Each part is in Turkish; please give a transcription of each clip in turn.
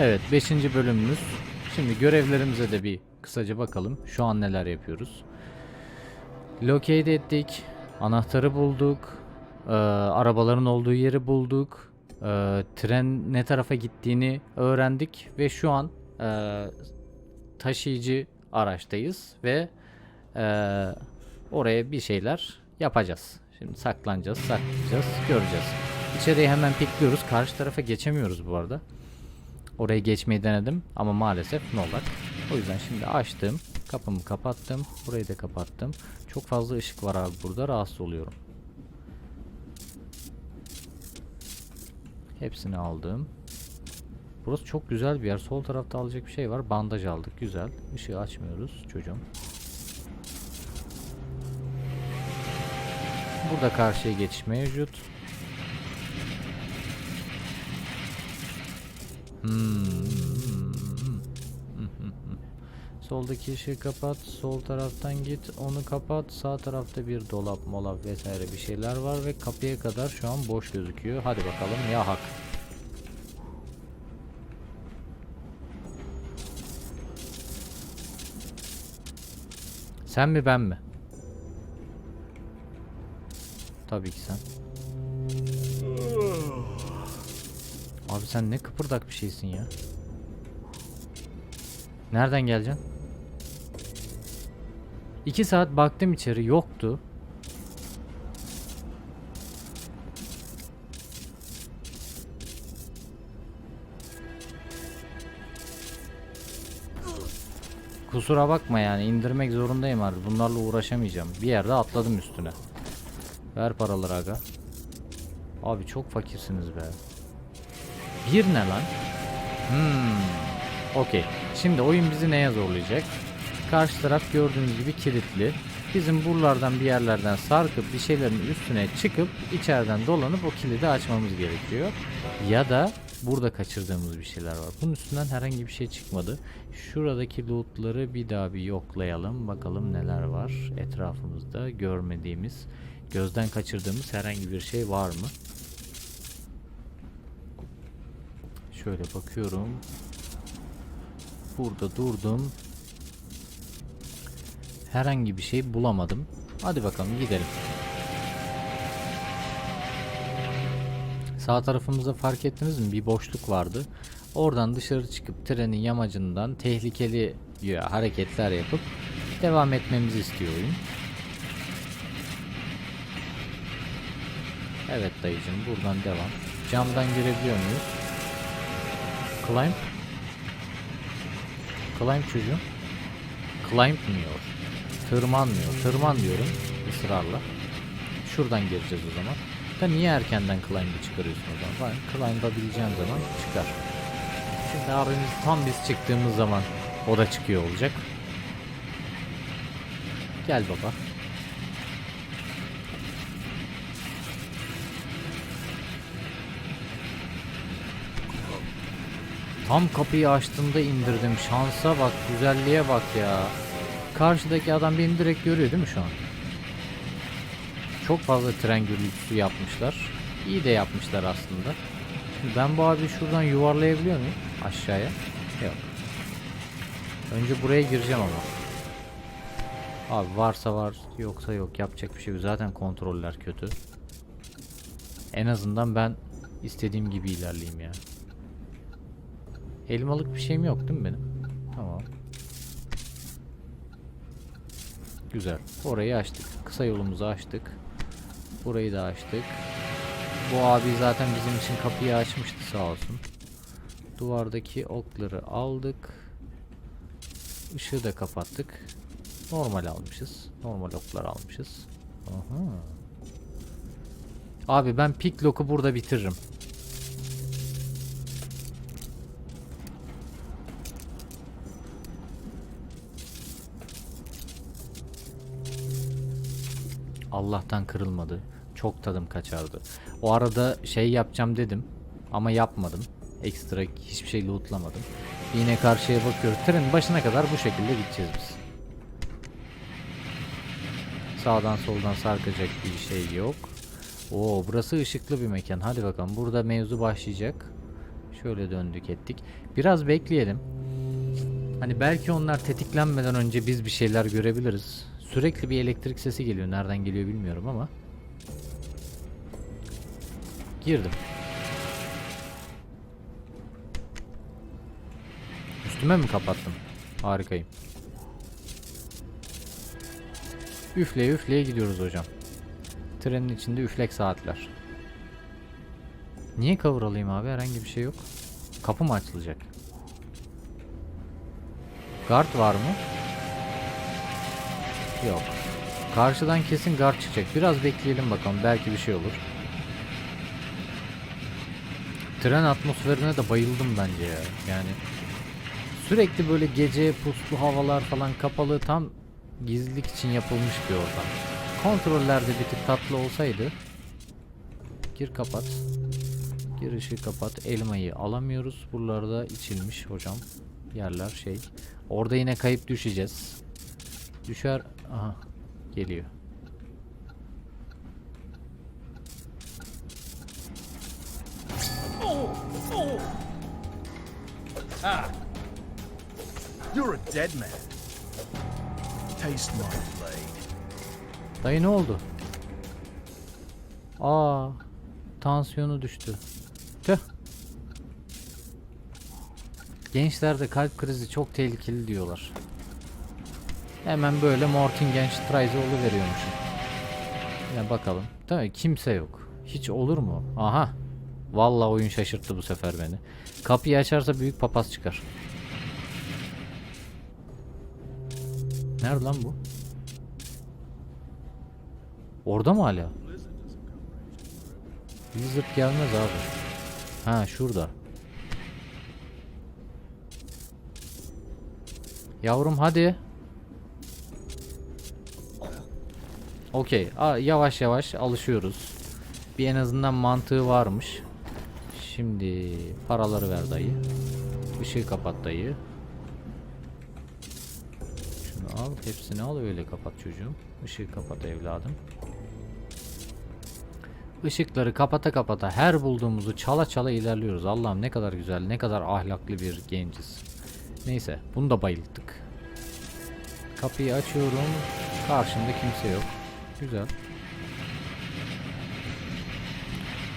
Evet 5. bölümümüz. Şimdi görevlerimize de bir kısaca bakalım. Şu an neler yapıyoruz. Locate ettik. Anahtarı bulduk. Ee, arabaların olduğu yeri bulduk. Ee, tren ne tarafa gittiğini öğrendik. Ve şu an e, taşıyıcı araçtayız. Ve e, oraya bir şeyler yapacağız. Şimdi saklanacağız, saklayacağız, göreceğiz. İçeriye hemen pikliyoruz. Karşı tarafa geçemiyoruz bu arada. Oraya geçmeyi denedim ama maalesef no luck. O yüzden şimdi açtım. Kapımı kapattım. Burayı da kapattım. Çok fazla ışık var abi burada. Rahatsız oluyorum. Hepsini aldım. Burası çok güzel bir yer. Sol tarafta alacak bir şey var. Bandaj aldık. Güzel. Işığı açmıyoruz çocuğum. Burada karşıya geçiş mevcut. Hmm. Soldaki ışığı kapat, sol taraftan git, onu kapat. Sağ tarafta bir dolap, molap vesaire bir şeyler var ve kapıya kadar şu an boş gözüküyor. Hadi bakalım ya hak. Sen mi ben mi? Tabii ki sen. Abi sen ne kıpırdak bir şeysin ya. Nereden geleceksin? İki saat baktım içeri yoktu. Kusura bakma yani indirmek zorundayım artık. Bunlarla uğraşamayacağım. Bir yerde atladım üstüne. Ver paraları aga. Abi çok fakirsiniz be. Bir ne lan? Hmm. Okey. Şimdi oyun bizi neye zorlayacak? Karşı taraf gördüğünüz gibi kilitli. Bizim buralardan bir yerlerden sarkıp bir şeylerin üstüne çıkıp içeriden dolanıp o kilidi açmamız gerekiyor. Ya da burada kaçırdığımız bir şeyler var. Bunun üstünden herhangi bir şey çıkmadı. Şuradaki lootları bir daha bir yoklayalım. Bakalım neler var etrafımızda görmediğimiz, gözden kaçırdığımız herhangi bir şey var mı? Şöyle bakıyorum. Burada durdum. Herhangi bir şey bulamadım. Hadi bakalım gidelim. Sağ tarafımızda fark ettiniz mi? Bir boşluk vardı. Oradan dışarı çıkıp trenin yamacından tehlikeli ya, hareketler yapıp devam etmemizi istiyor oyun. Evet dayıcım buradan devam. Camdan girebiliyor muyuz? Climb. Climb çocuğum. Climbmiyor. Tırmanmıyor. Tırman diyorum ısrarla. Şuradan gireceğiz o zaman. Da niye erkenden climb'i çıkarıyorsun o zaman? Ben climb'abileceğim zaman çıkar. Şimdi abimiz tam biz çıktığımız zaman o da çıkıyor olacak. Gel baba. Tam kapıyı açtığımda indirdim. Şansa bak, güzelliğe bak ya. Karşıdaki adam beni direkt görüyor değil mi şu an? Çok fazla tren gürültüsü yapmışlar. İyi de yapmışlar aslında. Şimdi ben bu abi şuradan yuvarlayabiliyor muyum? Aşağıya. Yok. Önce buraya gireceğim ama. Abi varsa var yoksa yok yapacak bir şey yok. Zaten kontroller kötü. En azından ben istediğim gibi ilerleyeyim ya. Elmalık bir şeyim yok değil mi benim? Tamam. Güzel. Orayı açtık. Kısa yolumuzu açtık. Burayı da açtık. Bu abi zaten bizim için kapıyı açmıştı sağ olsun. Duvardaki okları aldık. Işığı da kapattık. Normal almışız. Normal oklar almışız. Aha. Abi ben picklock'u burada bitiririm. Allah'tan kırılmadı. Çok tadım kaçardı. O arada şey yapacağım dedim ama yapmadım. Ekstra hiçbir şey lootlamadım. Yine karşıya bakıyoruz. Trenin başına kadar bu şekilde gideceğiz biz. Sağdan soldan sarkacak bir şey yok. Oo burası ışıklı bir mekan. Hadi bakalım burada mevzu başlayacak. Şöyle döndük ettik. Biraz bekleyelim. Hani belki onlar tetiklenmeden önce biz bir şeyler görebiliriz. Sürekli bir elektrik sesi geliyor. Nereden geliyor bilmiyorum ama. Girdim. Üstüme mi kapattım? Harikayım. Üfleye üfleye gidiyoruz hocam. Trenin içinde üflek saatler. Niye cover alayım abi? Herhangi bir şey yok. Kapı mı açılacak? Guard var mı? Yok. Karşıdan kesin guard çıkacak. Biraz bekleyelim bakalım. Belki bir şey olur. Tren atmosferine de bayıldım bence ya. Yani sürekli böyle gece puslu havalar falan kapalı tam gizlilik için yapılmış bir ortam. Kontrollerde bir tık tatlı olsaydı. Gir kapat. Gir ışığı kapat. Elmayı alamıyoruz. Buralarda içilmiş hocam. Yerler şey. Orada yine kayıp düşeceğiz. Düşer. Aha. Geliyor. You're a dead man. Taste my blade. Dayı ne oldu? Aa, tansiyonu düştü. Tüh. Gençlerde kalp krizi çok tehlikeli diyorlar. Hemen böyle Mortingen-Streise veriyormuşum. Yine bakalım. Tabii kimse yok. Hiç olur mu? Aha. Vallahi oyun şaşırttı bu sefer beni. Kapıyı açarsa büyük papaz çıkar. Nerede lan bu? Orada mı hala? Lizard gelmez abi. Ha şurada. Yavrum hadi. Okey. Yavaş yavaş alışıyoruz. Bir en azından mantığı varmış. Şimdi paraları ver dayı. Işığı kapat dayı. Şunu al. Hepsini al öyle kapat çocuğum. Işığı kapat evladım. Işıkları kapata kapata her bulduğumuzu çala çala ilerliyoruz. Allah'ım ne kadar güzel, ne kadar ahlaklı bir genciz. Neyse, bunu da bayılttık. Kapıyı açıyorum. Karşımda kimse yok. Güzel.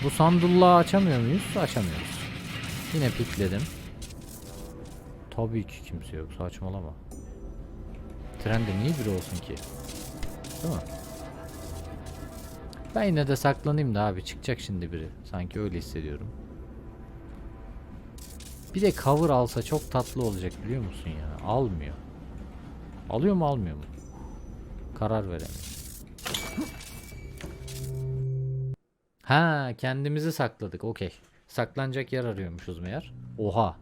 Bu sandullağı açamıyor muyuz? Açamıyoruz. Yine pikledim. Tabii ki kimse yok. Saçmalama. Trende niye biri olsun ki? Değil mi? Ben yine de saklanayım da abi çıkacak şimdi biri. Sanki öyle hissediyorum. Bir de cover alsa çok tatlı olacak biliyor musun ya? Almıyor. Alıyor mu almıyor mu? Karar veremiyorum. Ha kendimizi sakladık okey. Saklanacak yer arıyormuşuz meğer. Oha.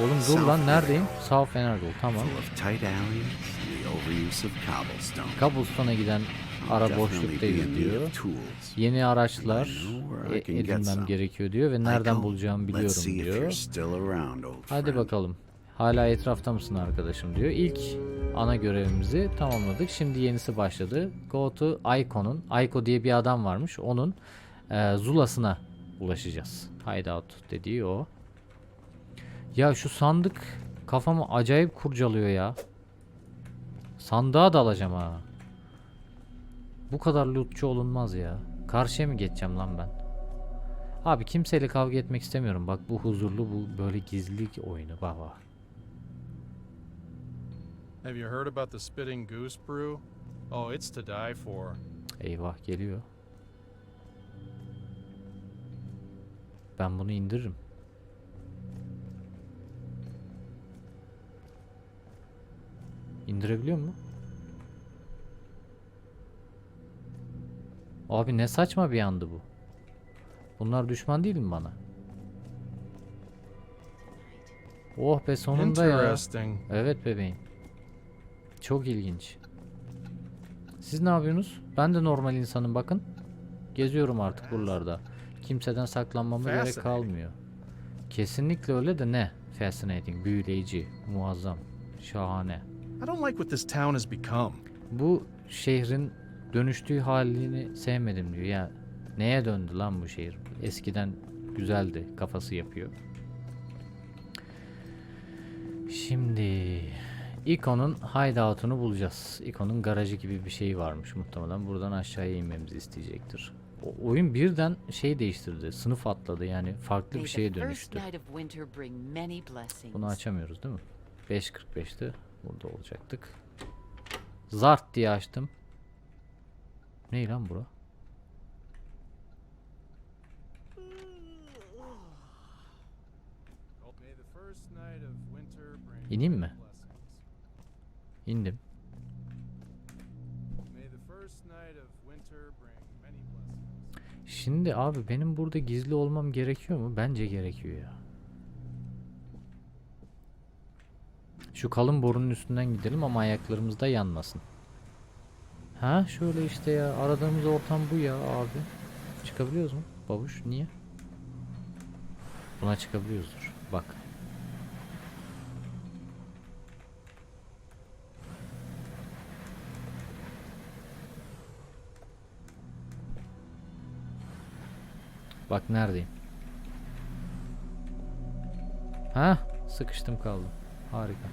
Oğlum dur lan neredeyim? South Energal tamam. Cobblestone'a giden ara need diyor. Yeni araçlar e- edinmem gerekiyor diyor ve nereden bulacağımı biliyorum diyor. Hadi bakalım. Hala etrafta mısın arkadaşım diyor. İlk ana görevimizi tamamladık. Şimdi yenisi başladı. Go to Aiko'nun. Aiko diye bir adam varmış. Onun e, Zula'sına ulaşacağız. Hideout dediği o. Ya şu sandık kafamı acayip kurcalıyor ya. Sandığa da alacağım ha. Bu kadar lootçu olunmaz ya. Karşıya mı geçeceğim lan ben? Abi kimseyle kavga etmek istemiyorum. Bak bu huzurlu bu böyle gizlilik oyunu baba. Have you heard about the Spitting Goose Brew? Oh, it's to die for. Eyvah geliyor. Ben bunu indiririm. İndirebiliyor mu? Abi ne saçma bir andı bu. Bunlar düşman değil mi bana? Oh be sonunda ya. Evet bebeğim. Çok ilginç. Siz ne yapıyorsunuz? Ben de normal insanım bakın. Geziyorum artık buralarda. Kimseden saklanmama gerek kalmıyor. Kesinlikle öyle de ne? Fascinating, büyüleyici, muazzam, şahane. I don't like what this town has become. Bu şehrin dönüştüğü halini sevmedim diyor. Ya neye döndü lan bu şehir? Eskiden güzeldi kafası yapıyor. Şimdi Ikon'un hideout'unu bulacağız. Ikon'un garajı gibi bir şey varmış muhtemelen. Buradan aşağıya inmemizi isteyecektir. O, oyun birden şey değiştirdi. Sınıf atladı yani farklı bir şeye dönüştü. Bunu açamıyoruz değil mi? 5.45'te burada olacaktık. Zart diye açtım. Ne lan bura? Bring İneyim mi? Blessings. Şimdi abi benim burada gizli olmam gerekiyor mu? Bence gerekiyor ya. Şu kalın borunun üstünden gidelim ama ayaklarımız da yanmasın. Ha şöyle işte ya aradığımız ortam bu ya abi. Çıkabiliyoruz mu? Babuş niye? Buna çıkabiliyoruzdur. Bak. Bak neredeyim. Ha? Sıkıştım kaldım. Harika.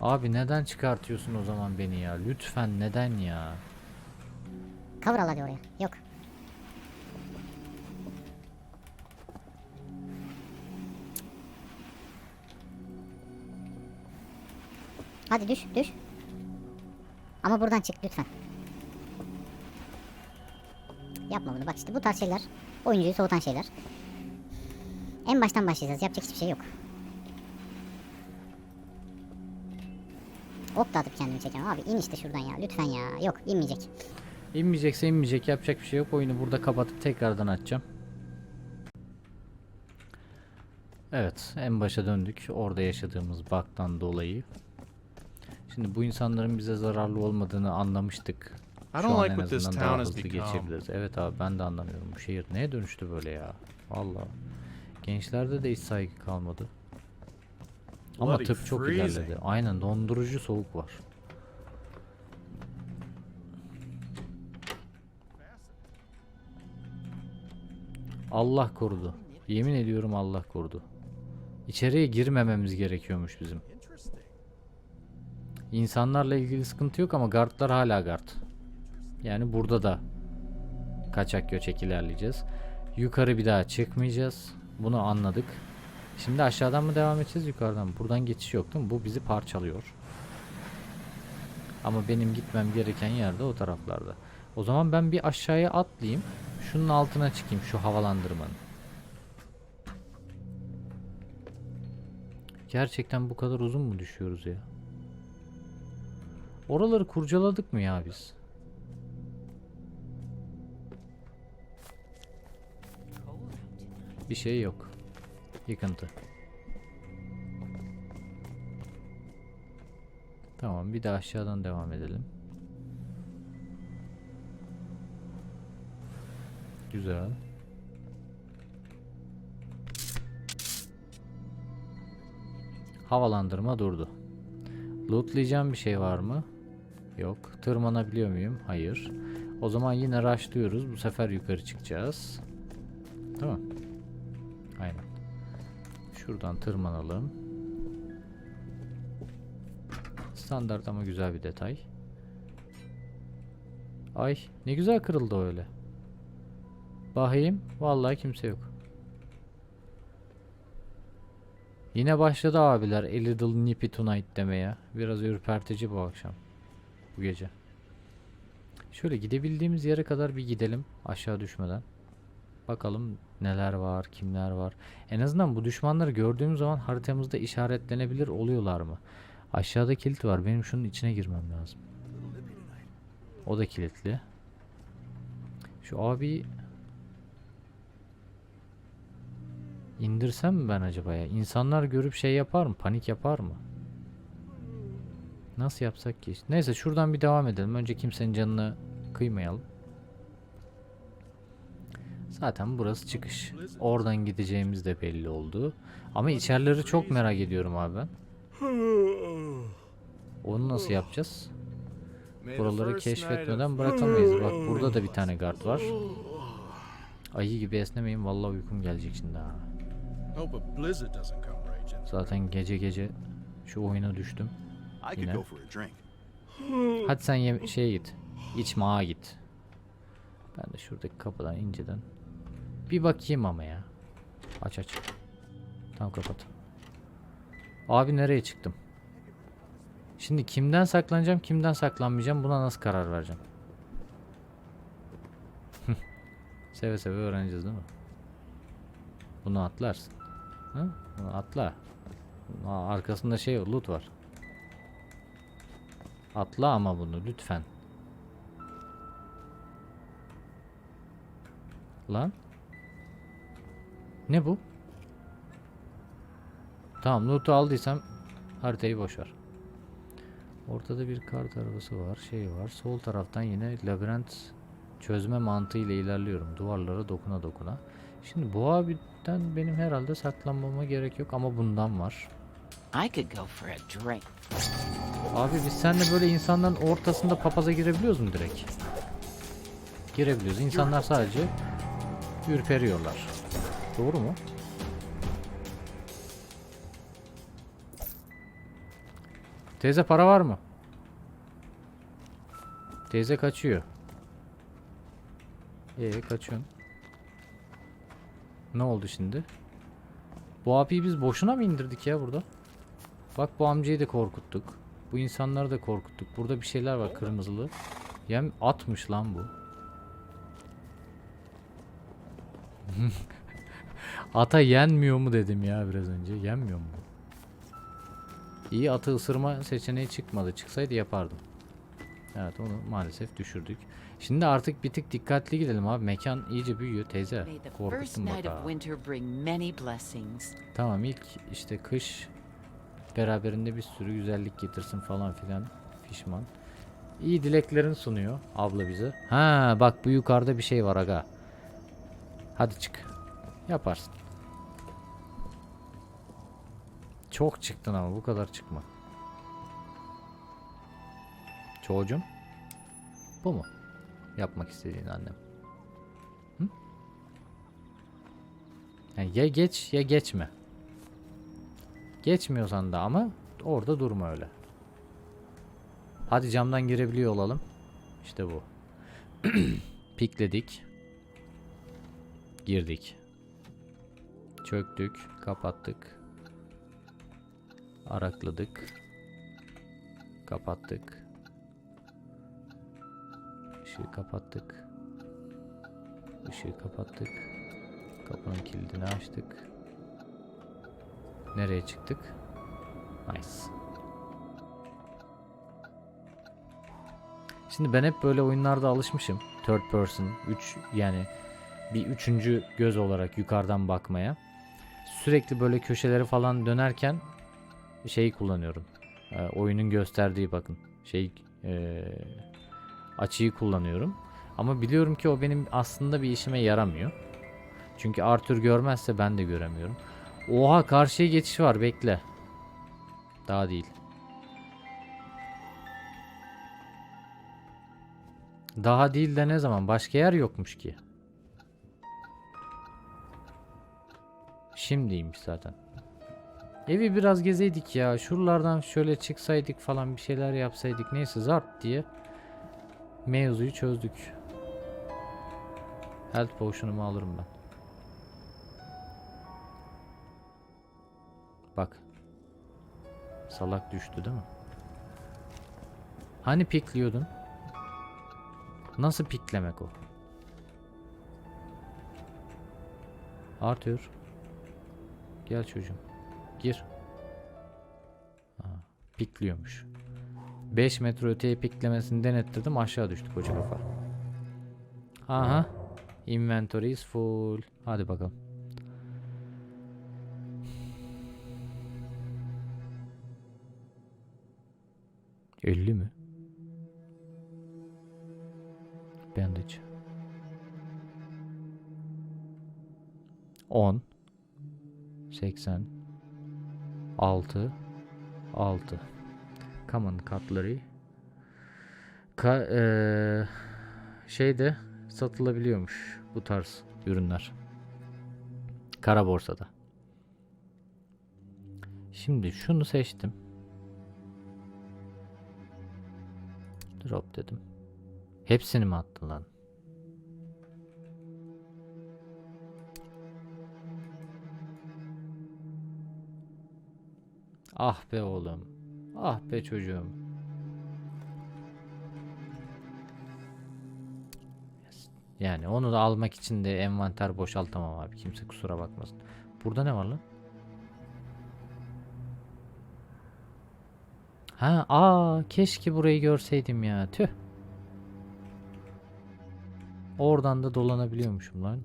Abi neden çıkartıyorsun o zaman beni ya? Lütfen neden ya? Cover al hadi oraya. Yok. Hadi düş düş. Ama buradan çık lütfen. Yapma bunu bak işte bu tarz şeyler oyuncuyu soğutan şeyler. En baştan başlayacağız yapacak hiçbir şey yok. Ok da atıp kendimi çekeceğim abi in işte şuradan ya lütfen ya yok inmeyecek. İnmeyecekse inmeyecek yapacak bir şey yok. Oyunu burada kapatıp tekrardan açacağım. Evet en başa döndük. Orada yaşadığımız bug'dan dolayı. Şimdi bu insanların bize zararlı olmadığını anlamıştık. I Şu don't an like en what this azından town daha has hızlı become. geçebiliriz. Evet abi ben de anlamıyorum. Bu şehir neye dönüştü böyle ya? Vallahi. Gençlerde de hiç saygı kalmadı. Ama Bloody tıp çok freezing. ilerledi. Aynen dondurucu soğuk var. Allah korudu. Yemin ediyorum Allah korudu. İçeriye girmememiz gerekiyormuş bizim. İnsanlarla ilgili sıkıntı yok ama guardlar hala guard. Yani burada da kaçak göçek ilerleyeceğiz. Yukarı bir daha çıkmayacağız. Bunu anladık. Şimdi aşağıdan mı devam edeceğiz yukarıdan mı? Buradan geçiş yok değil mi? Bu bizi parçalıyor. Ama benim gitmem gereken yerde o taraflarda. O zaman ben bir aşağıya atlayayım. Şunun altına çıkayım şu havalandırmanın. Gerçekten bu kadar uzun mu düşüyoruz ya? Oraları kurcaladık mı ya biz? Bir şey yok. Yıkıntı. Tamam bir de aşağıdan devam edelim. Güzel. Havalandırma durdu. Lootlayacağım bir şey var mı? Yok. Tırmanabiliyor muyum? Hayır. O zaman yine rushlıyoruz. Bu sefer yukarı çıkacağız. Tamam. Şuradan tırmanalım. Standart ama güzel bir detay. Ay ne güzel kırıldı öyle. Bakayım. Vallahi kimse yok. Yine başladı abiler A Little Nippy Tonight demeye. Biraz ürpertici bu akşam. Bu gece. Şöyle gidebildiğimiz yere kadar bir gidelim aşağı düşmeden. Bakalım neler var, kimler var. En azından bu düşmanları gördüğümüz zaman haritamızda işaretlenebilir oluyorlar mı? Aşağıda kilit var. Benim şunun içine girmem lazım. O da kilitli. Şu abi indirsem mi ben acaba ya? İnsanlar görüp şey yapar mı? Panik yapar mı? Nasıl yapsak ki? Neyse şuradan bir devam edelim. Önce kimsenin canını kıymayalım. Zaten burası çıkış. Oradan gideceğimiz de belli oldu. Ama içerileri çok merak ediyorum abi ben. Onu nasıl yapacağız? Buraları keşfetmeden bırakamayız. Bak burada da bir tane guard var. Ayı gibi esnemeyin vallahi uykum gelecek şimdi ha. Zaten gece gece şu oyuna düştüm. Yine. Hadi sen ye şeye git. İç mağa git. Ben de şuradaki kapıdan inceden bir bakayım ama ya. Aç aç. Tamam kapat. Abi nereye çıktım? Şimdi kimden saklanacağım, kimden saklanmayacağım buna nasıl karar vereceğim? seve seve öğreneceğiz değil mi? Bunu atlarsın. Hı? Bunu atla. Aa, arkasında şey loot var. Atla ama bunu lütfen. Lan. Ne bu? Tamam loot'u aldıysam haritayı boş ver. Ortada bir kart arabası var, şey var. Sol taraftan yine labirent çözme mantığıyla ilerliyorum. Duvarlara dokuna dokuna. Şimdi bu abiden benim herhalde saklanmama gerek yok ama bundan var. I could go for a drink. Abi biz seninle böyle insanların ortasında papaza girebiliyoruz mu direkt? Girebiliyoruz. İnsanlar sadece ürperiyorlar. Doğru mu? Teyze para var mı? Teyze kaçıyor. Ee kaçıyorsun. Ne oldu şimdi? Bu abiyi biz boşuna mı indirdik ya burada? Bak bu amcayı da korkuttuk. Bu insanları da korkuttuk. Burada bir şeyler var kırmızılı. Yem atmış lan bu. Ata yenmiyor mu dedim ya biraz önce. Yenmiyor mu? İyi atı ısırma seçeneği çıkmadı. Çıksaydı yapardım. Evet onu maalesef düşürdük. Şimdi artık bir tık dikkatli gidelim abi. Mekan iyice büyüyor teyze. Korkuttun bak ha. Tamam ilk işte kış beraberinde bir sürü güzellik getirsin falan filan pişman. İyi dileklerini sunuyor abla bize. Ha bak bu yukarıda bir şey var aga. Hadi çık. Yaparsın. Çok çıktın ama bu kadar çıkma. Çocuğum. Bu mu? Yapmak istediğin annem. Hı? Yani ya geç ya geçme. Geçmiyorsan da ama orada durma öyle. Hadi camdan girebiliyor olalım. İşte bu. Pikledik. Girdik. Çöktük, kapattık. Arakladık. Kapattık. Işığı kapattık. Işığı kapattık. Kapının kilidini açtık. Nereye çıktık? Nice. Şimdi ben hep böyle oyunlarda alışmışım. Third person, 3 yani bir üçüncü göz olarak yukarıdan bakmaya. Sürekli böyle köşeleri falan dönerken şeyi kullanıyorum. Ee, oyunun gösterdiği bakın. Şey ee, açıyı kullanıyorum. Ama biliyorum ki o benim aslında bir işime yaramıyor. Çünkü Arthur görmezse ben de göremiyorum. Oha karşıya geçiş var bekle. Daha değil. Daha değil de ne zaman? Başka yer yokmuş ki. Şimdiymiş zaten. Evi biraz gezeydik ya. Şuralardan şöyle çıksaydık falan bir şeyler yapsaydık. Neyse zart diye mevzuyu çözdük. Health potion'umu alırım ben. Bak. Salak düştü değil mi? Hani pikliyordun? Nasıl piklemek o? Arthur. Gel çocuğum. Gir. Ha, pikliyormuş. 5 metre öteye piklemesini denettirdim aşağı düştü koca kafa. Aha. Inventory is full. Hadi bakalım. Elli mi? Bandage. 10 80 6 6 Common cutlery Ka eee, şeyde satılabiliyormuş bu tarz ürünler. Kara borsada. Şimdi şunu seçtim. Drop dedim. Hepsini mi attı lan? Ah be oğlum. Ah be çocuğum. Yani onu da almak için de envanter boşaltamam abi. Kimse kusura bakmasın. Burada ne var lan? Ha, aa keşke burayı görseydim ya. Tüh. Oradan da dolanabiliyormuşum lan.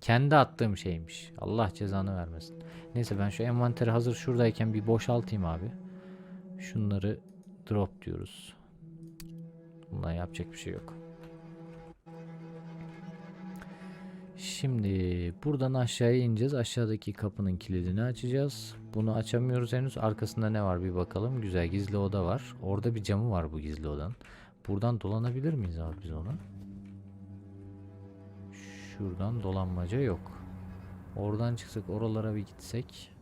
Kendi attığım şeymiş. Allah cezanı vermesin. Neyse ben şu envanteri hazır şuradayken bir boşaltayım abi. Şunları drop diyoruz. Bundan yapacak bir şey yok. Şimdi buradan aşağıya ineceğiz. Aşağıdaki kapının kilidini açacağız. Bunu açamıyoruz henüz. Arkasında ne var bir bakalım. Güzel gizli oda var. Orada bir camı var bu gizli odanın. Buradan dolanabilir miyiz abi biz ona? Şuradan dolanmaca yok. Oradan çıksak oralara bir gitsek.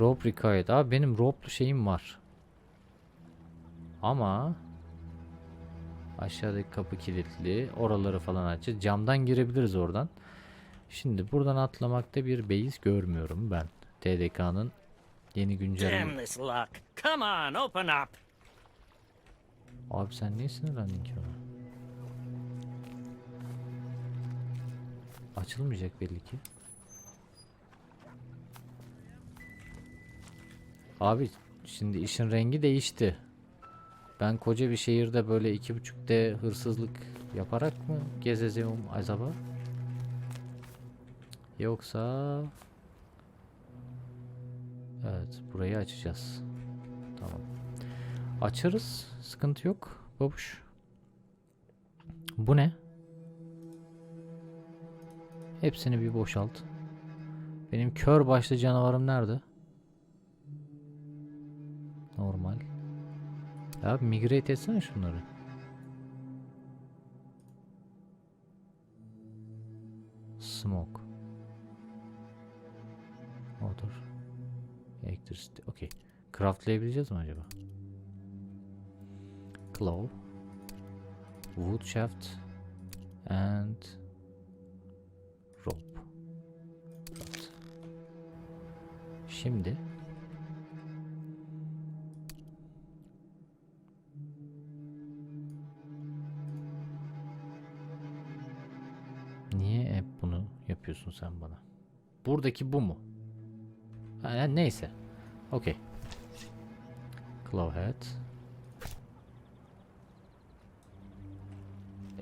Rope required. Abi benim rope'lu şeyim var. Ama aşağıdaki kapı kilitli. Oraları falan açacağız. Camdan girebiliriz oradan. Şimdi buradan atlamakta bir beis görmüyorum ben. TDK'nın yeni güncelleme. Come on, open up. Abi sen niye sinirlendin ki ona? Açılmayacak belli ki. Abi şimdi işin rengi değişti. Ben koca bir şehirde böyle iki buçuk D hırsızlık yaparak mı gezeceğim acaba? Yoksa... Evet burayı açacağız. Tamam. Açarız. Sıkıntı yok. Babuş. Bu ne? Hepsini bir boşalt. Benim kör başlı canavarım nerede? Normal. Ya migrate etsene şunları. Smoke. Motor. Electricity. Okey. Craftlayabileceğiz mi acaba? Claw. Wood shaft. And rope. Evet. Şimdi Niye hep bunu yapıyorsun sen bana? Buradaki bu mu? Ha, neyse. Okey. Claw head.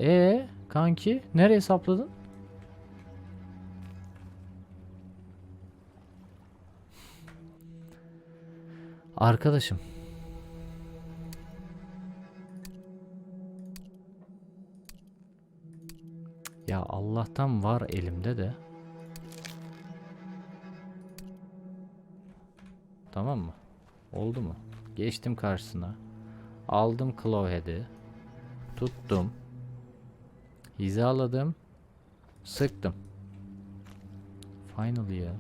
Ee, kanki nereye sapladın? Arkadaşım. Ya Allah'tan var elimde de. Tamam mı? Oldu mu? Geçtim karşısına. Aldım Clawhead'i. Tuttum. Hizaladım. Sıktım. Finally ya.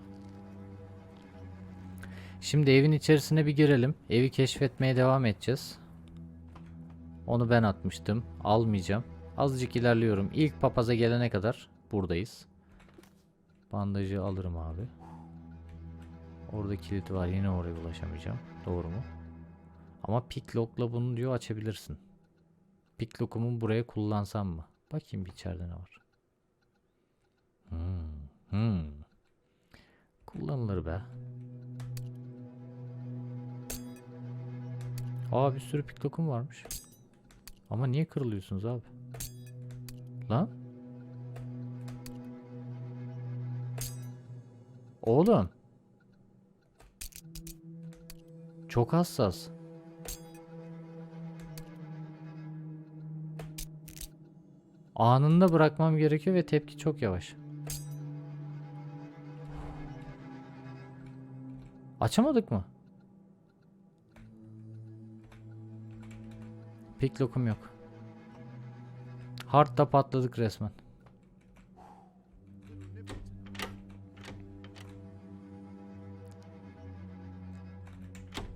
Şimdi evin içerisine bir girelim. Evi keşfetmeye devam edeceğiz. Onu ben atmıştım. Almayacağım. Azıcık ilerliyorum. İlk papaza gelene kadar buradayız. Bandajı alırım abi. Orada kilit var. Yine oraya ulaşamayacağım. Doğru mu? Ama picklock'la bunu diyor açabilirsin. Picklock'umu buraya kullansam mı? Bakayım bir içeride ne var. Hmm. Hmm. Kullanılır be. Aa bir sürü picklock'um varmış. Ama niye kırılıyorsunuz abi? Lan? Oğlum. Çok hassas. Anında bırakmam gerekiyor ve tepki çok yavaş. Açamadık mı? Pick lock'um yok. Hard'da patladık resmen.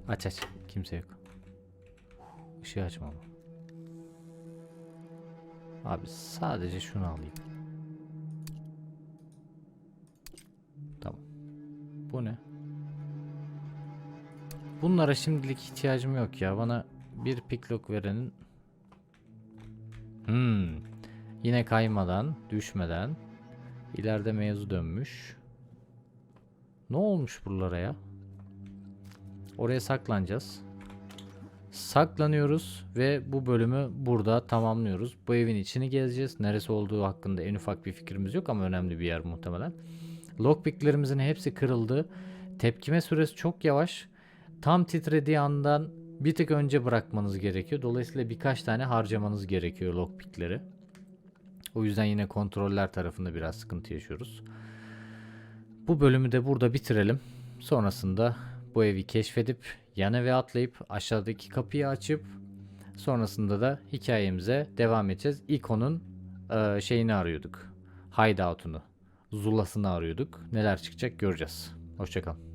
Aç aç. Kimse yok. Işığı açma ama. Abi sadece şunu alayım. Tamam. Bu ne? Bunlara şimdilik ihtiyacım yok ya. Bana bir picklock verenin Hmm. Yine kaymadan, düşmeden ileride mevzu dönmüş. Ne olmuş buralara ya? Oraya saklanacağız. Saklanıyoruz ve bu bölümü burada tamamlıyoruz. Bu evin içini gezeceğiz. Neresi olduğu hakkında en ufak bir fikrimiz yok ama önemli bir yer muhtemelen. Lockpicklerimizin hepsi kırıldı. Tepkime süresi çok yavaş. Tam titrediği andan bir tık önce bırakmanız gerekiyor. Dolayısıyla birkaç tane harcamanız gerekiyor lockpickleri. O yüzden yine kontroller tarafında biraz sıkıntı yaşıyoruz. Bu bölümü de burada bitirelim. Sonrasında bu evi keşfedip yan eve atlayıp aşağıdaki kapıyı açıp sonrasında da hikayemize devam edeceğiz. İkonun eee, şeyini arıyorduk. Hideout'unu. Zulasını arıyorduk. Neler çıkacak göreceğiz. Hoşçakalın.